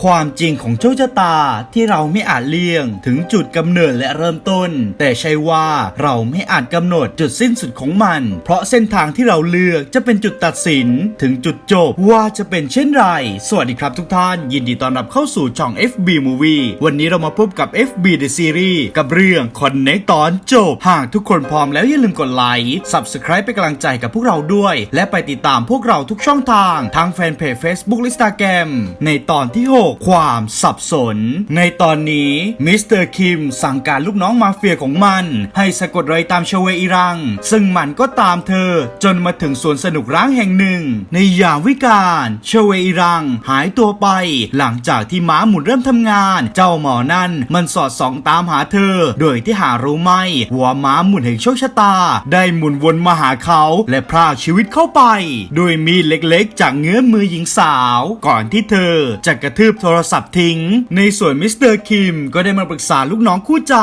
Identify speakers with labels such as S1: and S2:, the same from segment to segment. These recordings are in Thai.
S1: ความจริงของโชคชะตาที่เราไม่อาจเลี่ยงถึงจุดกำเนิดและเริ่มต้น แต่ใช่ว่าเราไม่อาจกำหนดจุดสิ้นสุดของมัน เพราะเส้นทางที่เราเลือกจะเป็นจุดตัดสินถึงจุดจบว่าจะเป็นเช่นไร สวัสดีครับทุกท่าน ยินดีต้อนรับเข้าสู่ช่อง FB Movie วันนี้เรามาพบกับ FB The Series กับเรื่อง Connect ตอนจบ หากทุกคนพร้อมแล้วอย่าลืมกดไลค์ Subscribe เป็นกำลังใจกับพวกเราด้วย และไปติดตามพวกเราทุกช่องทางทางแฟนเพจ Facebook และ Instagram ในตอนที่6ความสับสน ในตอนนี้มิสเตอร์คิมสั่งการลูกน้องมาเฟียของมัน ให้สะกดรอยตามชเวอีรัง ซึ่งมันก็ตามเธอ จนมาถึงสวนสนุกร้างแห่งหนึ่ง ในยามวิกาลชเวอีรังหายตัวไป หลังจากที่ม้าหมุนเริ่มทำงาน เจ้าหมอนั่นมันสอดส่องตามหาเธอ โดยที่หารู้ไหมว่าม้าหมุนแห่งโชคชะตา ได้หมุนวนมาหาเขาและพรากชีวิตเข้าไปโดยมีดเล็กๆ จากเงื้อมมือหญิงสาว ก่อนที่เธอจะกระทืบโทรศัพท์ทิ้ง ในส่วนมิสเตอร์คิมก็ได้มาปรึกษาลูกน้องคู่ใจ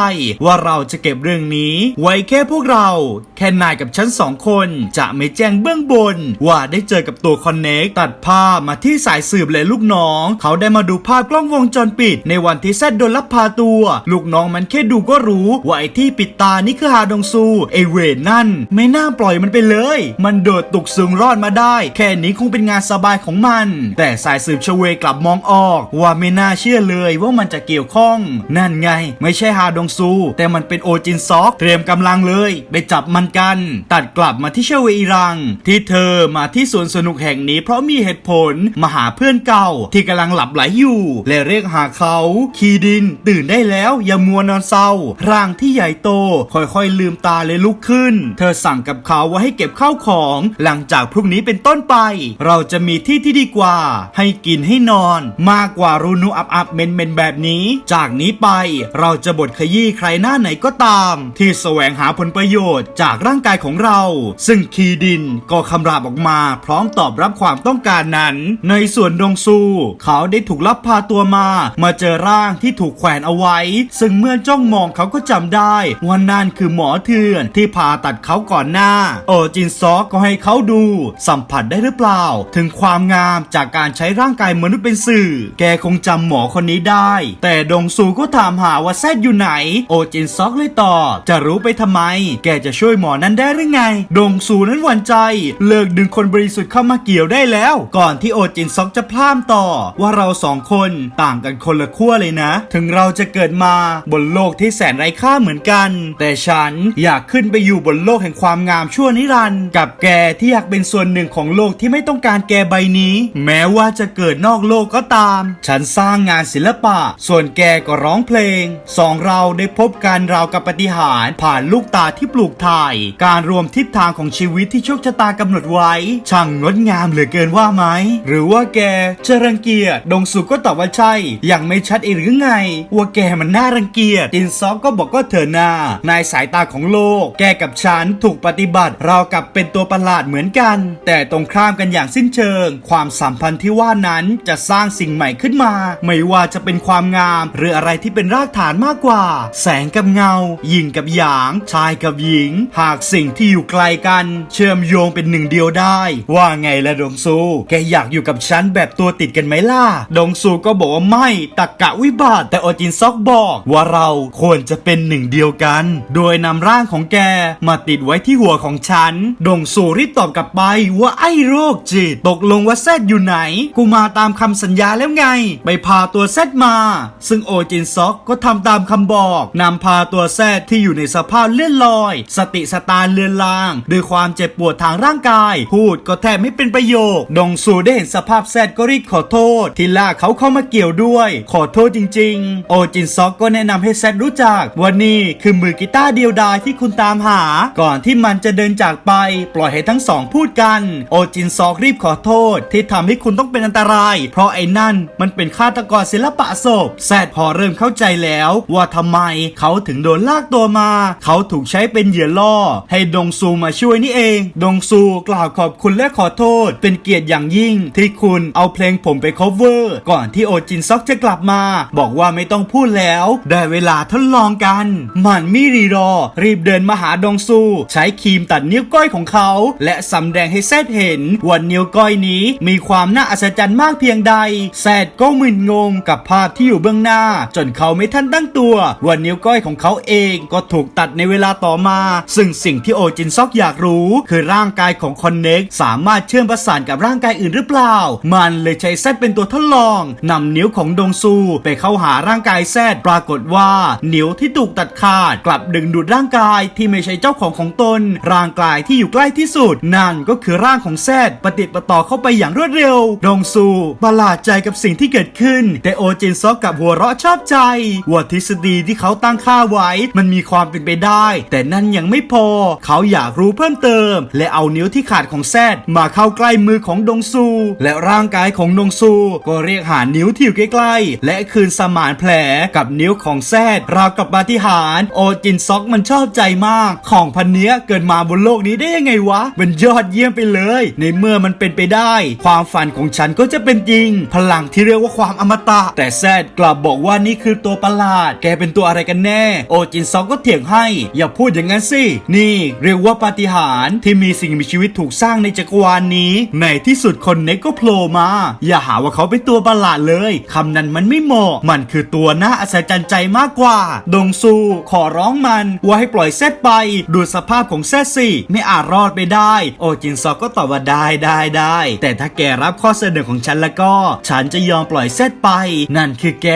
S1: ว่าเราจะเก็บเรื่องนี้ ไว้แค่พวกเรา แค่นายกับฉันสองคน จะไม่แจ้งเบื้องบน ว่าได้เจอกับตัวคอนเน็กตัดภาพมาที่สายสืบและลูกน้อง เขาได้มาดูภาพกล้องวงจรปิด ในวันที่แซดโดนลักพาตัว ลูกน้องมันแค่ดูก็รู้ ว่าไอ้ที่ปิดตานี่คือฮาดงซูไอเวนนั่น ไม่น่าปล่อยมันไปเลย มันโดดตกซึงรอดมาได้ แค่นี้คงเป็นงานสบายของมัน แต่สายสืบชเวกลับมองออกว่าไม่น่าเชื่อเลยว่ามันจะเกี่ยวข้อง นั่นไง ไม่ใช่ฮาดงซู แต่มันเป็นโอจินซอกเตรียมกำลังเลย ไปจับมันกัน ตัดกลับมาที่เชเวอีรัง ที่เธอมาที่สวนสนุกแห่งนี้เพราะมีเหตุผลมาหาเพื่อนเก่า ที่กำลังหลับไหลอยู่ และเรียกหาเขา คีดิน ตื่นได้แล้วอย่ามัวนอนเศร้า ร่างที่ใหญ่โต ค่อยๆลืมตาเลยลุกขึ้น เธอสั่งกับเขาว่าให้เก็บข้าวของ หลังจากพรุ่งนี้เป็นต้นไป เราจะมีที่ที่ดีกว่า ให้กินให้นอน มากกว่ารูนูอับอับเมนเมนแบบนี้ จากนี้ไปเราจะบดขยี้ใครหน้าไหนก็ตาม ที่แสวงหาผลประโยชน์จากร่างกายของเรา ซึ่งคีดินก็คำรามออกมา พร้อมตอบรับความต้องการนั้น ในส่วนดงซู เขาได้ถูกลับพาตัวมา มาเจอร่างที่ถูกแขวนเอาไว้ ซึ่งเมื่อจ้องมองเขาก็จำได้ว่านั่นคือหมอเถื่อนที่ผ่าตัดเขาก่อนหน้า โอจินซอกก็ให้เขาดู สัมผัสได้หรือเปล่า ถึงความงามจากการใช้ร่างกายมนุษย์เป็นสื่อแกคงจำหมอคนนี้ได้ แต่ดงซูก็ถามหาว่าแซดอยู่ไหน โอจินซอกเลยตอบจะรู้ไปทำไม แกจะช่วยหมอนั้นได้หรือไง ดงซูนั้นหวั่นใจ เลิกดึงคนบริสุทธิ์เข้ามาเกี่ยวได้แล้ว ก่อนที่โอจินซอกจะพล่ามต่อ ว่าเราสองคนต่างกันคนละขั้วเลยนะ ถึงเราจะเกิดมาบนโลกที่แสนไร้ค่าเหมือนกัน แต่ฉันอยากขึ้นไปอยู่บนโลกแห่งความงามชั่วนิรันดร์กับแกที่อยากเป็นส่วนหนึ่งของโลกที่ไม่ต้องการแกใบนี้ แม้ว่าจะเกิดนอกโลกก็ตามฉันสร้างงานศิลปะ ส่วนแกก็ร้องเพลง สองเราได้พบการราวกับปฏิหารผ่านลูกตาที่ปลูกถ่าย การรวมทิศทางของชีวิตที่โชคชะตากำหนดไว้ ช่างงดงามเหลือเกินว่าไหม หรือว่าแกจะรังเกียจดงสุก็ตอบว่าใช่ ยังไม่ชัดอีกหรือไง ว่าแกมันน่ารังเกียจจินซอกก็บอกก็เถอะนาในสายตาของโลก แกกับฉันถูกปฏิบัติเรากับเป็นตัวประหลาดเหมือนกัน แต่ตรงข้ามกันอย่างสิ้นเชิง ความสัมพันธ์ที่ว่านั้นจะสร้างสิ่งใหม่ขึ้นมา ไม่ว่าจะเป็นความงาม หรืออะไรที่เป็นรากฐานมากกว่า แสงกับเงาหยิงกับหยาง ชายกับหญิง หากสิ่งที่อยู่ไกลกัน เชื่อมโยงเป็นหนึ่งเดียวได้ ว่าไงละดงซูแกอยากอยู่กับฉันแบบตัวติดกันไหมล่ะดงซูก็บอกว่าไม่ตักกะวิบัติ แต่โอจินซอกบอกว่าเราควรจะเป็นหนึ่งเดียวกัน โดยนำร่างของแกมาติดไว้ที่หัวของฉัน ดงซูรีบตอบกลับไปว่าไอ้โรคจิต ตกลงว่าแซดอยู่ไหน กูมาตามคำสัญญาแล้วไงไปพาตัวแซดมา ซึ่งโอจินซอกก็ทำตามคำบอกนำพาตัวแซดที่อยู่ในสภาพเลื่อนลอย สติสตาร์เลือนลาง ด้วยความเจ็บปวดทางร่างกาย พูดก็แทบไม่เป็นประโยค ดงซูได้เห็นสภาพแซดก็รีบขอโทษ ที่ลากเขาเข้ามาเกี่ยวด้วย ขอโทษจริง ๆ โอจินซอกก็แนะนำให้แซดรู้จักว่านี่คือมือกีตาร์เดียวดายที่คุณตามหา ก่อนที่มันจะเดินจากไป ปล่อยให้ทั้งสองพูดกัน โอจินซอกรีบขอโทษ ที่ทำให้คุณต้องเป็นอันตราย เพราะไอ้นั่นมันเป็นฆาตกรศิลปะศพแซดพอเริ่มเข้าใจแล้วว่าทำไมเขาถึงโดนลากตัวมา เขาถูกใช้เป็นเหยื่อล่อ ให้ดงซูมาช่วยนี่เอง ดงซูกล่าวขอบคุณและขอโทษ เป็นเกียรติอย่างยิ่ง ที่คุณเอาเพลงผมไป cover ก่อนที่โอจินซอกจะกลับมา บอกว่าไม่ต้องพูดแล้ว ได้เวลาทดลองกัน มันมิรีรอ รีบเดินมาหาดงซู ใช้ครีมตัดนิ้วก้อยของเขา และสำแดงให้แซดเห็นว่านิ้วก้อยนี้มีความน่าอัศจรรย์มากเพียงใด แซดก็มึนงงกับภาพที่อยู่เบื้องหน้า จนเขาไม่ทันตั้งตัวว่านิ้วก้อยของเขาเองก็ถูกตัดในเวลาต่อมา ซึ่งสิ่งที่โอจินซอกอยากรู้ คือร่างกายของคอนเน็กสามารถเชื่อมประสานกับร่างกายอื่นหรือเปล่า มันเลยใช้แซดเป็นตัวทดลองนำนิ้วของดงซูไปเข้าหาร่างกายแซดปรากฏว่านิ้วที่ถูกตัดขาด กลับดึงดูดร่างกายที่ไม่ใช่เจ้าของของตน ร่างกายที่อยู่ใกล้ที่สุด นั่นก็คือร่างของแซดปฏิดประต่อเข้าไปอย่างรวดเร็ว ดงซูประหลาดใจกับสิ่งที่เกิดขึ้น แต่โอจินซอกกับหัวเราะชอบใจว่าทฤษฎีที่เขาตั้งค่าไว้ มันมีความเป็นไปได้ แต่นั่นยังไม่พอ เขาอยากรู้เพิ่มเติม และเอานิ้วที่ขาดของแซดมาเข้าใกล้มือของดงซู และร่างกายของดงซู ก็เรียกหานิ้วที่อยู่ใกล้ๆ และคืนสมานแผลกับนิ้วของแซดราวกับปาฏิหาริย์โอจินซอกมันชอบใจมาก ของพันเนี้ยเกิดมาบนโลกนี้ได้ยังไงวะ มันยอดเยี่ยมไปเลย ในเมื่อมันเป็นไปได้ ความฝันของฉันก็จะเป็นจริง พลังที่เรียกว่าความอมตะ แต่แซดกลับบอกว่านี่คือตัวประหลาด แกเป็นตัวอะไรกันแน่ โอจินซอกก็เถียงให้ อย่าพูดอย่างนั้นสิ นี่เรียกว่าปาฏิหาริย์ที่มีสิ่งมีชีวิตถูกสร้างในจักรวาลนี้ ในที่สุดคนเน็กก็โผล่มา อย่าหาว่าเขาเป็นตัวประหลาดเลยคำนั้นมันไม่เหมาะ มันคือตัวน่าอัศจรรย์ใจมากกว่า ดงซู ขอร้องมันว่าให้ปล่อยแซดไป ดูสภาพของแซดสิไม่อาจรอดไปได้ โอจินซอกก็ตอบว่าได้ได้ได้ แต่ถ้าแกรับข้อเสนอของฉันแล้วก็ ฉันจะยอมปล่อยแซดไป นั่นคือแก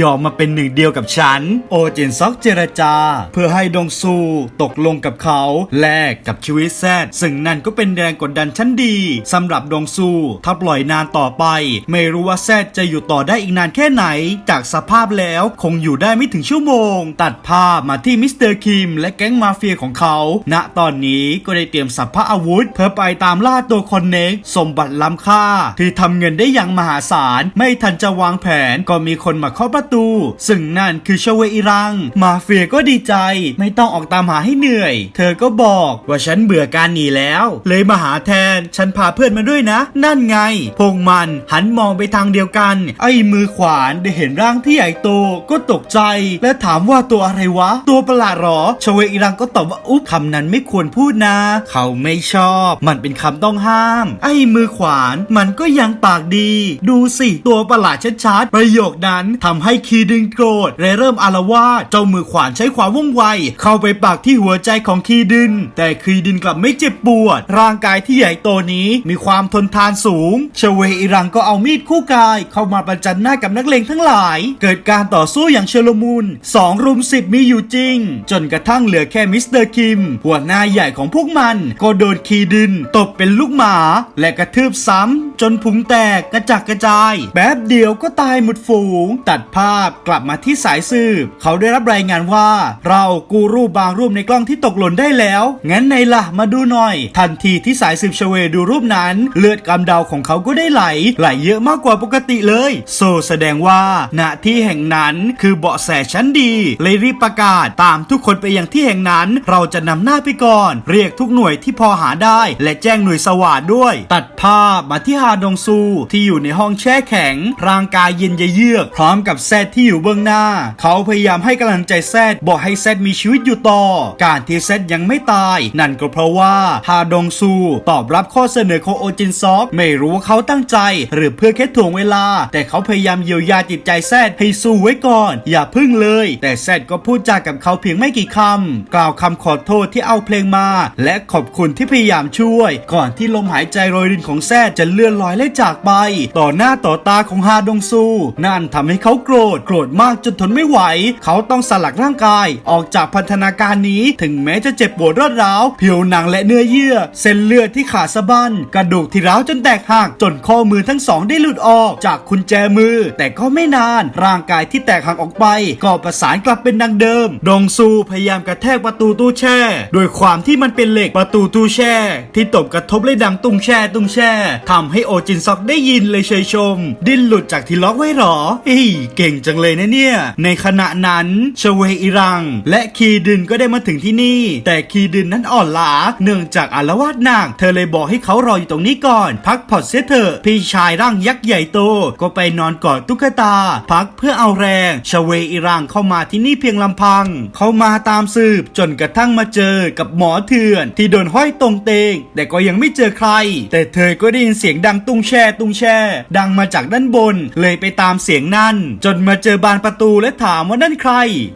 S1: ยอมมาเป็นหนึ่งเดียวกับฉัน โอเจนซอกเจรจา เพื่อให้ดงซูตกลงกับเขาแลกกับชีวิตแซดซึ่งนั่นก็เป็นแรงกดดันชั้นดีสำหรับดงซูถ้าปล่อยนานต่อไป ไม่รู้ว่าแซดจะอยู่ต่อได้อีกนานแค่ไหน จากสภาพแล้วคงอยู่ได้ไม่ถึงชั่วโมง ตัดภาพมาที่มิสเตอร์คิมและแก๊งมาเฟียของเขา ณตอนนี้ก็ได้เตรียมสัพพะอาวุธ เพื่อไปตามล่าตัวคอนเน็กสมบัติล้ำค่า ที่ทำเงินได้อย่างมหาศาลไม่ทันจะวางแผนก็มีคนมาเคาะประตู ซึ่งนั่นคือชเวอิรัง มาเฟียก็ดีใจ ไม่ต้องออกตามหาให้เหนื่อย เธอก็บอกว่าฉันเบื่อการหนีแล้ว เลยมาหาแทน ฉันพาเพื่อนมาด้วยนะ นั่นไง พงมันหันมองไปทางเดียวกัน ไอ้มือขวานได้เห็นร่างที่ใหญ่โตก็ตกใจ และถามว่าตัวอะไรวะ ตัวประหลาดหรอชเวอิรังก็ตอบว่าอุ๊บคำนั้นไม่ควรพูดนะ เขาไม่ชอบ มันเป็นคำต้องห้าม ไอ้มือขวานมันก็ยังปากดี ดูสิตัวประหลาดชัดๆ ประโยคนั้นทำให้คีดึงโกรธและเริ่มอารวาสเจ้ามือขวานใช้ความว่องไว เข้าไปปากที่หัวใจของคีดึนแต่คีดึนกลับไม่เจ็บปวด ร่างกายที่ใหญ่โตนี้มีความทนทานสูงชเวอิรังก็เอามีดคู่กาย เข้ามาประจันหน้ากับนักเลงทั้งหลาย เกิดการต่อสู้อย่างเชลมุนสองรุมสิบมีอยู่จริง จนกระทั่งเหลือแค่มิสเตอร์คิม หัวหน้าใหญ่ของพวกมัน ก็โดนคีดึนตบเป็นลูกหมา และกระทืบซ้ำ จนพุงแตกกระจัดกระจาย แป๊บเดียวก็ตายหมดฝูง ตัดภาพกลับมาที่สายสืบ เขาได้รับรายงานว่า เรากูรูปบางรูปในกล้องที่ตกหล่นได้แล้ว งั้นในล่ะมาดูหน่อย ทันทีที่สายสืบชเวดูรูปนั้น เลือดกำเดาของเขาก็ได้ไหล ไหลเยอะมากกว่าปกติเลย โซแสดงว่าณที่แห่งนั้นคือเบาะแสชั้นดีเลยรีบประกาศตามทุกคนไปยังที่แห่งนั้น เราจะนำหน้าไปก่อน เรียกทุกหน่วยที่พอหาได้ และแจ้งหน่วยสวัสดด้วย ตัดภาพมาที่ฮาดงซูที่อยู่ในห้องแช่แข็ง ร่างกายเย็นเยือกพร้อมกับแซดที่อยู่เบื้องหน้า เขาพยายามให้กำลังใจแซดบอกให้แซดมีชีวิตอยู่ต่อ การที่แซดยังไม่ตาย นั่นก็เพราะว่าฮาดงซูตอบรับข้อเสนอของโอจินซอกไม่รู้ว่าเขาตั้งใจ หรือเพื่อแค่ถ่วงเวลา แต่เขาพยายามเยียวยาจิตใจแซดให้สู้ไว้ก่อน อย่าพึ่งเลย แต่แซดก็พูดจากับเขาเพียงไม่กี่คำกล่าวคำขอโทษที่เอาเพลงมา และขอบคุณที่พยายามช่วย ก่อนที่ลมหายใจโรยรินของแซดจะเลื่อนลอยและจากไป ต่อหน้าต่อตาของฮาดงซู นั่นทำให้เขาโกรธโกรธมากจนทนไม่ไหว เขาต้องสลักร่างกายออกจากพันธนาการนี้ถึงแม้จะเจ็บปวดรอดร้าวผิวหนังและเนื้อเยื่อ เส้นเลือดที่ขาดสะบั้นกระดูกที่ร้าวจนแตกหักจนข้อมือทั้งสองได้หลุดออกจากกุญแจมือ แต่ก็ไม่นานร่างกายที่แตกหักออกไป ก็ประสานกลับเป็นดังเดิม ดงซูพยายามกระแทกประตูตู้แช่ โดยความที่มันเป็นเหล็กประตูตู้แช่ ที่ตบกระทบเลยดังตุ้งแช่ตุ้งแช่ทำให้โอจินซอกได้ยินเลยเชยชม ดิ้นหลุดจากที่ล็อกไว้หรอเฮ้ยเก่งจังเลยนะเนี่ย ในขณะนั้นชเวอิรัง และคีดึนก็ได้มาถึงที่นี่ แต่คีดึนนั้นอ่อนล้าเนื่องจากอารวาสหนักเธอเลยบอกให้เขารออยู่ตรงนี้ก่อน พักผ่อนเสียเถอะพี่ชายร่างยักษ์ใหญ่โตก็ไปนอนกอดตุ๊กตา พักเพื่อเอาแรงชเวอิรังเข้ามาที่นี่เพียงลำพัง เขามาตามสืบจนกระทั่งมาเจอกับหมอเถื่อน ที่โดนห้อยตรงเตง แต่ก็ยังไม่เจอใคร แต่เธอก็ได้ยินเสียงดังังตุ้งแช่ตุ้งแช่ ดังมาจากด้านบน เลยไปตามเสียงนั่น จนมาเจอบานประตูและถามว่านั่นใคร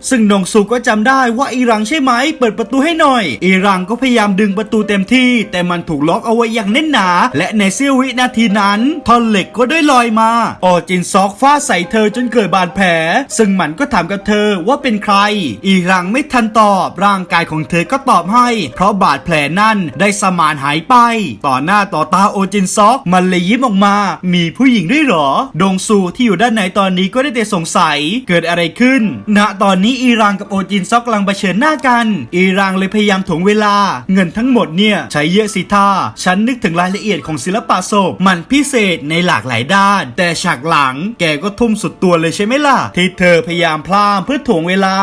S1: ซึ่งดงซูก็จำได้ว่าอีรังใช่ไหม เปิดประตูให้หน่อย อีรังก็พยายามดึงประตูเต็มที่ แต่มันถูกล็อกเอาไว้อย่างแน่นหนา และในเสี้ยววินาทีนั้นท่อนเหล็กก็ได้ลอยมา ออจินซอกฟาดใส่เธอจนเกิดบาดแผล ซึ่งมันก็ถามกับเธอว่าเป็นใคร อีรังไม่ทันตอบร่างกายของเธอก็ตอบให้ เพราะบาดแผลนั่นได้สมานหายไป ต่อหน้าต่อตาโอจินซอกมันเลยยิ้มออกมา มีผู้หญิงด้วยหรอ ดงซูที่อยู่ด้านในตอนนี้ก็ได้แต่สงสัยเกิดอะไรขึ้น ณตอนนี้อีรังกับโอจินซอกกำลังเผชิญหน้ากันอีรังเลยพยายามถ่วงเวลา เงินทั้งหมดเนี่ยใช้เยอะสิท่าฉันนึกถึงรายละเอียดของศิลปะศพมันพิเศษในหลากหลายด้าน แต่ฉากหลังแกก็ทุ่มสุดตัวเลยใช่ไหมล่ะ ที่เธอพยายามพลามเพื่อถ่วงเวลา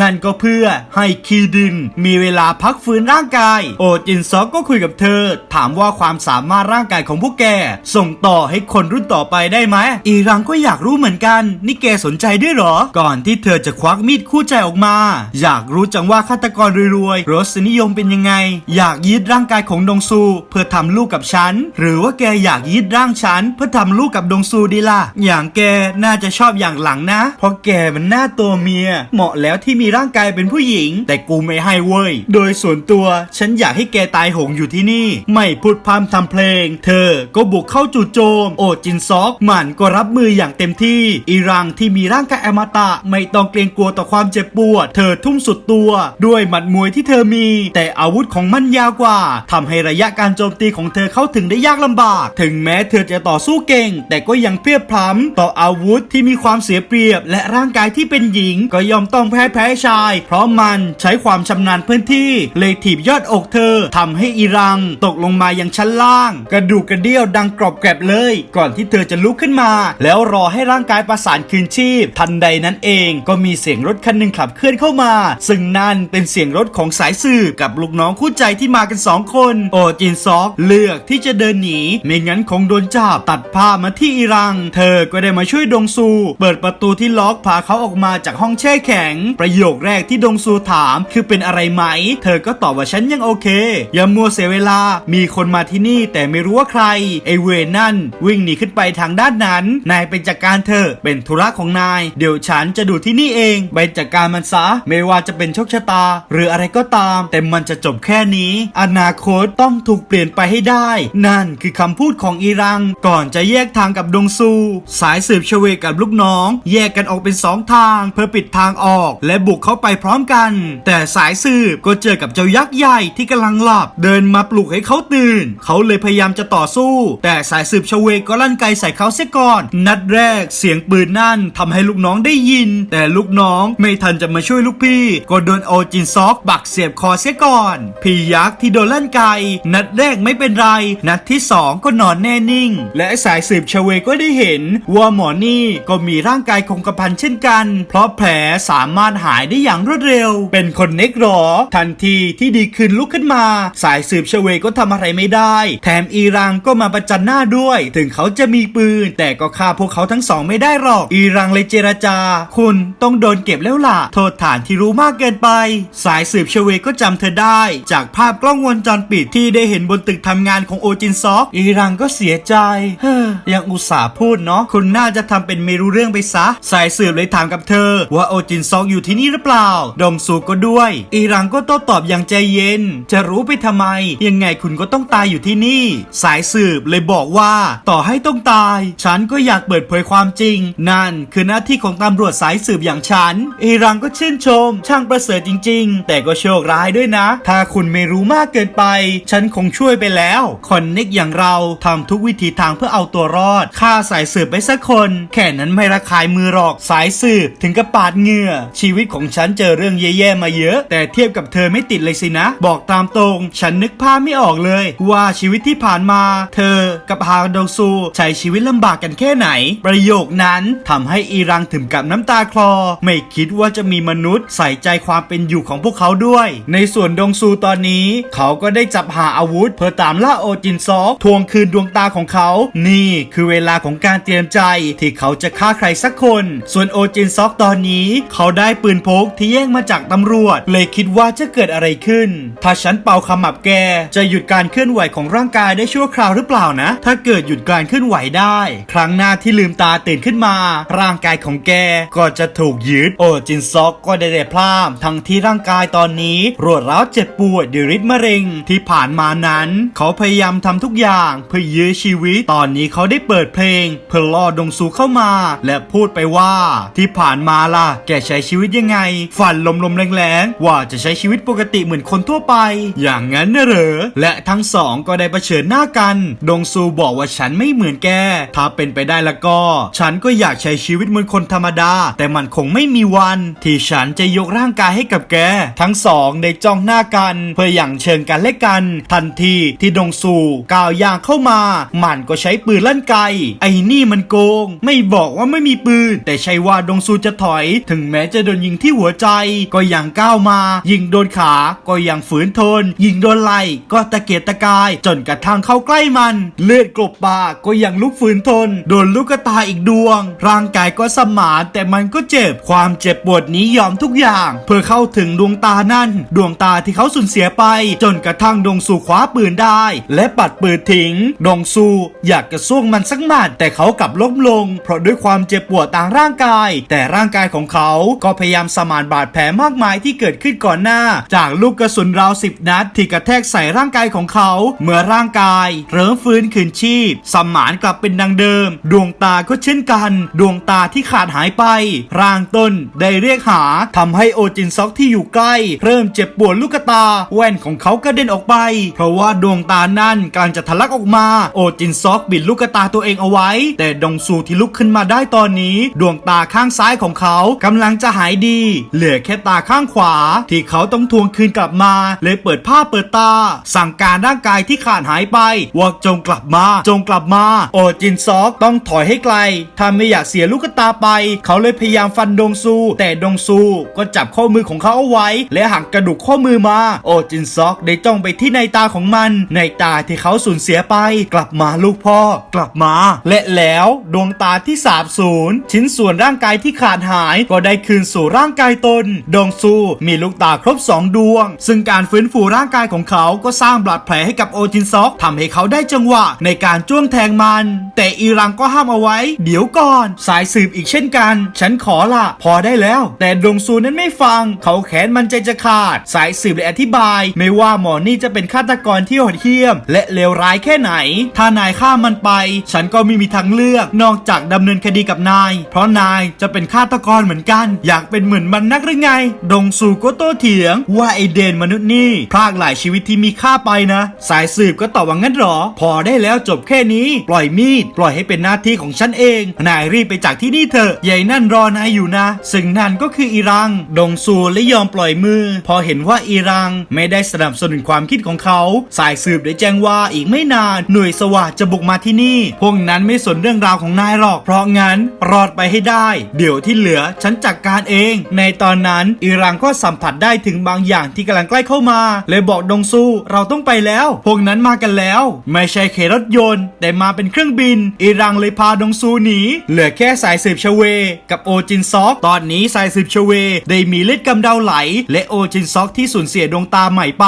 S1: นั่นก็เพื่อให้คีดิน มีเวลาพักฟื้นร่างกาย โอจินซอกก็คุยกับเธอ ถามว่าความสามารถร่างกายของพวกแกส่งต่อให้คนรุ่นต่อไปได้ไหมอีรังก็อยากรู้เหมือนกันนี่แกสนใจด้วยหรอ ก่อนที่เธอจะควักมีดคู่ใจออกมา อยากรู้จังว่าฆาตกรรวยๆรสนิยมเป็นยังไง อยากยึดร่างกายของดงซู เพื่อทำลูกกับฉัน หรือว่าแกอยากยึดร่างฉัน เพื่อทำลูกกับดงซูดีล่ะ อย่างแกน่าจะชอบอย่างหลังนะ เพราะแกมันหน้าตัวเมีย เหมาะแล้วที่มีร่างกายเป็นผู้หญิง แต่กูไม่ให้เว้ย โดยส่วนตัวฉันอยากให้แกตายโหงอยู่ที่นี่ ไม่พูดพร่ำทำเพลง เธอก็บุกเข้าจู่โจม โอจินซอกมันก็รับมืออย่างเต็มที่อีรังที่มีร่างกายอมตะ ไม่ต้องเกรงกลัวต่อความเจ็บปวด เธอทุ่มสุดตัว ด้วยหมัดมวยที่เธอมี แต่อาวุธของมันยาวกว่าทำให้ระยะการโจมตีของเธอเข้าถึงได้ยากลำบาก ถึงแม้เธอจะต่อสู้เก่ง แต่ก็ยังเพียบพล้ำต่ออาวุธที่มีความเสียเปรียบ และร่างกายที่เป็นหญิงก็ยอมต้องแพ้แพ้ชาย เพราะมันใช้ความชำนาญพื้นที่เลยถีบยอดอกเธอทำให้อีรัง ตกลงมายังชั้นล่าง กระดูกกระเดี่ยวดังกรอบแกรบเลย ก่อนที่เธอจะลุกขึ้นมา แล้วรอให้ร่างกายประสานคืนชีพ ทันใดนั้นเองก็มีเสียงรถคันหนึ่งขับเคลื่อนเข้ามา ซึ่งนั่นเป็นเสียงรถของสายสืบกับลูกน้องคู่ใจที่มากันสองคน โอจินซอกเลือกที่จะเดินหนี ไม่งั้นคงโดนจับตัดภาพมาที่อีรัง เธอก็ได้มาช่วยดงซู เปิดประตูที่ล็อกพาเขาออกมาจากห้องแช่แข็ง ประโยคแรกที่ดงซูถาม คือเป็นอะไรไหม เธอก็ตอบว่าฉันยังโอเคอย่ามัวเสียเวลามีคนมาที่นี่แต่ไม่รู้ว่าใครไอเวนั่น วิ่งหนีขึ้นไปทางด้านนั้น นายไปจัดการเธอเป็นธุระของนาย เดี๋ยวฉันจะดูที่นี่เองไปจัดการมันซะไม่ว่าจะเป็นโชคชะตา หรืออะไรก็ตาม แต่มันจะจบแค่นี้ อนาคตต้องถูกเปลี่ยนไปให้ได้ นั่นคือคำพูดของอีรัง ก่อนจะแยกทางกับดงซู สายสืบชเวกับลูกน้อง แยกกันออกเป็นสองทาง เพื่อปิดทางออก และบุกเข้าไปพร้อมกัน แต่สายสืบก็เจอกับเจ้ายักษ์ใหญ่ที่กำลังหลับ เดินมาปลุกให้เขาตื่น เขาเลยพยายามจะต่อสู้แต่สายสืบชเวก็ลั่นไกใส่เขาเสียก่อน นัดแรกเสียงปืนนั่นทำให้ลูกน้องได้ยิน แต่ลูกน้องไม่ทันจะมาช่วยลูกพี่ ก็โดนโอจินซอกบักเสียบคอเสียก่อน พี่ยักษ์ที่โดนลั่นไกนัดแรกไม่เป็นไร นัดที่สองก็นอนแน่นิ่ง และสายสืบชเวก็ได้เห็นว่าหมอนี่ก็มีร่างกายคงกระพันเช่นกัน เพราะแผลสามารถหายได้อย่างรวดเร็ว เป็นคนเน็กหรอ ทันทีที่ดีขึ้นลุกขึ้นมา สายสืบชเวก็ทำอะไรไม่ได้ แถมอีรังก็มาประจันหน้าด้วย ถึงเขาจะมีปืน แต่ก็ฆ่าพวกเขาทั้งสองไม่ได้หรอก อีรังเลยเจรจา คุณต้องโดนเก็บแล้วล่ะ โทษฐานที่รู้มากเกินไป สายสืบชเวก็จำเธอได้ จากภาพกล้องวงจรปิดที่ได้เห็นบนตึกทำงานของโอจินซอก อีรังก็เสียใจ เฮ้อยังอุตส่าห์พูดเนาะ คุณน่าจะทำเป็นไม่รู้เรื่องไปซะ สายสืบเลยถามกับเธอ ว่าโอจินซอกอยู่ที่นี่หรือเปล่า ดงซูก็ด้วย อีรังก็โต้ตอบอย่างใจเย็น จะรู้ไปทำไม ยังไงคุณก็ต้องตายอยู่ที่นี่ สายสืบเลยบอกว่าต่อให้ต้องตาย ฉันก็อยากเปิดเผยความจริง นั่นคือหน้าที่ของตำรวจสายสืบอย่างฉันอีรังก็ชื่นชม ช่างประเสริฐจริง ๆ แต่ก็โชคร้ายด้วยนะ ถ้าคุณไม่รู้มากเกินไป ฉันคงช่วยไปแล้วคนเน็กอย่างเราทำทุกวิธีทางเพื่อเอาตัวรอดฆ่าสายสืบไปสักคน แค่นั้นไม่ระคายมือหรอกสายสืบถึงกับปาดเหงื่อ ชีวิตของฉันเจอเรื่องแย่ๆมาเยอะ แต่เทียบกับเธอไม่ติดเลยสินะ บอกตามตรง ฉันนึกภาพไม่ออกเลย ว่าชีวิตที่ผ่านมา เธอกับฮาดงซูใช้ชีวิตลำบากกันแค่ไหน ประโยคนั้นทำให้อีรังถึงกับน้ำตาคลอ ไม่คิดว่าจะมีมนุษย์ใส่ใจความเป็นอยู่ของพวกเขาด้วย ในส่วนดงซูตอนนี้ เขาก็ได้จับหาอาวุธ เพื่อตามล่าโอจินซอกทวงคืนดวงตาของเขา นี่คือเวลาของการเตรียมใจที่เขาจะฆ่าใครสักคน ส่วนโอจินซอกตอนนี้ เขาได้ปืนพกที่แย่งมาจากตำรวจ เลยคิดว่าจะเกิดอะไรขึ้น ถ้าฉันเป่าขมับแก จะหยุดการเคลื่อนไหวของร่างกายได้ชั่วคราวหรือเปล่านะ ถ้าเกิดหยุดการเคลื่อนไหวได้ ครั้งหน้าที่ลืมตาตื่นขึ้นมา ร่างกายของแกก็จะถูกยึดโอจินซอกก็ได้แต่พลามทั้งที่ร่างกายตอนนี้รวดร้าวเจ็บปวดด้วยฤทธิ์มะเร็ง ที่ผ่านมานั้น เขาพยายามทำทุกอย่างเพื่อยื้อชีวิต ตอนนี้เขาได้เปิดเพลง เพื่อล่อดงซูเข้ามา และพูดไปว่าที่ผ่านมาล่ะ แกใช้ชีวิตยังไง ฝันลมๆแรงๆว่าจะใช้ชีวิตปกติเหมือนคนทั่วไป อย่างนั้นน่ะเหรอและทั้งสองก็ได้เผชิญหน้ากัน ดงซูบอกว่าฉันไม่เหมือนแก ถ้าเป็นไปได้แล้วก็ ฉันก็อยากใช้ชีวิตเหมือนคนธรรมดา แต่มันคงไม่มีวัน ที่ฉันจะยกร่างกายให้กับแก ทั้งสองได้จ้องหน้ากัน เพื่ออย่างเชิงกันและกัน ทันทีที่ดงซูก้าวย่างเข้ามา มันก็ใช้ปืนลั่นไกไอ้นี่มันโกง ไม่บอกว่าไม่มีปืน แต่ใช่ว่าดงซูจะถอย ถึงแม้จะโดนยิงที่หัวใจ ก็ยังก้าวมา ยิงโดนขาก็ยังฝืนทน ยิงโดนไหล่ก็ตะเกียกตะกาย จนกระทั่งเข้าใกล้มันเลือดกลบปากก็ยังลุกฝืนทน โดนลูกตาอีกดวง ร่างกายก็สมานแต่มันก็เจ็บ ความเจ็บปวดนี้ยอมทุกอย่าง เพื่อเข้าถึงดวงตานั่น ดวงตาที่เขาสูญเสียไป จนกระทั่งดงซูคว้าปืนได้ และปัดปืนทิ้งดงซูอยากจะสู้มันสักหมัดแต่เขากลับล้มลง เพราะด้วยความเจ็บปวดทางร่างกาย แต่ร่างกายของเขาก็พยายามสมานบาดแผลมากมายที่เกิดขึ้นก่อนหน้า จากลูกกระสุนราวสิบนัดที่กระแทกใส่ร่างกายของเขา เมื่อร่างกายเริ่มฟื้นคืนชีพ สมานกลับเป็นดังเดิม ดวงตาก็เช่นกัน ดวงตาที่ขาดหายไป ร่างต้นได้เรียกหาทำให้โอจินซอกที่อยู่ใกล้เริ่มเจ็บปวดลูกตา แว่นของเขากระเด็นออกไป เพราะว่าดวงตานั่นกำลังจะทะลักออกมา โอจินซอกบิดลูกตาตัวเองเอาไว้ แต่ดงซูที่ลุกขึ้นมาได้ตอนนี้ ดวงตาข้างซ้ายของเขากำลังจะหายดี เหลือแค่ตาข้างขวา ที่เขาต้องทวงคืนกลับมา เลยเปิดผ้าเปิดตา สั่งการร่างกายที่ขาดหายไปว่าจงกลับมา จงกลับมา โอจินซอกต้องถอยให้ไกล ถ้าไม่อยากเสียลูกตาไป เขาเลยพยายามฟันดงซู แต่ดงซูก็จับข้อมือของเขาเอาไว้ และหักกระดูกข้อมือมา โอจินซอกได้จ้องไปที่ในตาของมัน ในตาที่เขาสูญเสียไป กลับมาลูกพ่อ กลับมา และแล้วดวงตาที่สาบสูญชิ้นส่วนร่างกายที่ขาดหายก็ได้คืนสู่ร่างกายตน ดงซูมีลูกตาครบสองดวง ซึ่งการฟื้นฟูร่างกายของเขาก็สร้างบาดแผลให้กับโอจินซอกทำให้เขาได้จังหวะในการจ้วงแทงมัน แต่อีรังก็ห้ามเอาไว้ เดี๋ยวก่อน สายสืบอีกเช่นกัน ฉันขอละพอได้แล้ว แต่ดงซูนั้นไม่ฟัง เขาแขนมันใจจะขาด สายสืบเลยอธิบาย ไม่ว่าหมอนี่จะเป็นฆาตกรที่โหดเหี้ยม และเลวร้ายแค่ไหน ถ้านายฆ่ามันไป ฉันก็ไม่มีทางเลือก นอกจากดำเนินคดีกับนาย เพราะนายจะเป็นฆาตกรเหมือนกัน อยากเป็นเหมือนมันนักหรือไง ดงซูก็โต้เถียง ว่าไอเดนมนุษย์นี่พรากหลายชีวิตที่มีค่าไปนะ สายสืบก็ตอบว่างั้นหรอ พอได้แล้วจบแค่นี้ ปล่อยมีด ปล่อยให้เป็นหน้าที่ของฉันเอง นายรีบไปจากที่นี่เถอะใหญ่นั่นรอนายอยู่นะ ซึ่งนั่นก็คืออีรัง ดงซูและยอมปล่อยมือ พอเห็นว่าอีรังไม่ได้สนับสนุนความคิดของเขา สายสืบได้แจ้งว่าอีกไม่นานหน่วยสวัสดจะบุกมาที่นี่ พวกนั้นไม่สนเรื่องราวของนายหรอก เพราะงั้นรอดไปให้ได้ เดี๋ยวที่เหลือฉันจัดกการเอง ในตอนนั้นอีรังก็สัมผัสได้ถึงบางอย่างที่กำลังใกล้เข้ามา เลยบอกดงซูเราต้องไปแล้ว พวกนั้นมากันแล้ว ไม่ใช่เครถยนต์แต่มาเป็นเครื่องบินอีรังเลยพาดงซูหนี เหลือแค่สายสืบชเว กับโอจินซอก ตอนนี้สายสืบชเว ได้มีเลือดกำเดาไหล และโอจินซอกที่สูญเสียดวงตาใหม่ไป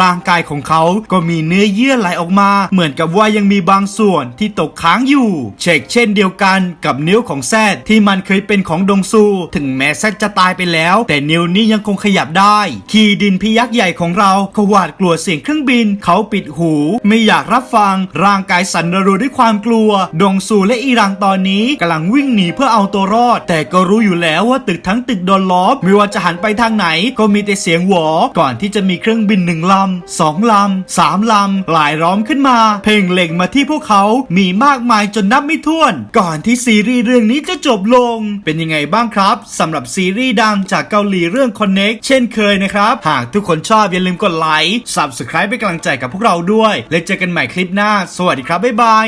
S1: ร่างกายของเขาก็มีเนื้อเยื่อไหลออกมา เหมือนกับว่ายังมีบางส่วนที่ตกค้างอยู่ เช็กเช่นเดียวกันกับนิ้วของแซดที่มันเคยเป็นของดงซู ถึงแม้แซดจะตายไปแล้ว แต่นิ้วนี้ยังคงขยับได้ ขีดินพิยักษ์ใหญ่ของเราก็หวาดกลัวเสียงเครื่องบิน เขาปิดหู ไม่อยากรับฟังร่างกายสั่นระรัวด้วยความกลัว ดงซูและอีรังตอนนี้กำลังวิ่งหนีเพื่อเอาตัวรอด แต่ก็รู้อยู่แล้วว่าตึกทั้งตึกโดนล้อมไม่ว่าจะหันไปทางไหน ก็มีแต่เสียงหวอ ก่อนที่จะมีเครื่องบินหนึ่งลำสองลำสามลำหลายล้อมขึ้นมา เพ่งเล็งมาที่พวกเขา มีมากมายจนนับไม่ถ้วน ก่อนที่ซีรีส์เรื่องนี้จะจบลง เป็นยังไงบ้างครับสำหรับซีรีส์ดังจากเกาหลีเรื่อง Connect เช่นเคยนะครับ หากทุกคนชอบอย่าลืมกดไลค์ Subscribe เป็นกำลังใจกับพวกเราด้วย และเจอกันใหม่คลิปหน้าสวัสดีครับ บ๊ายบาย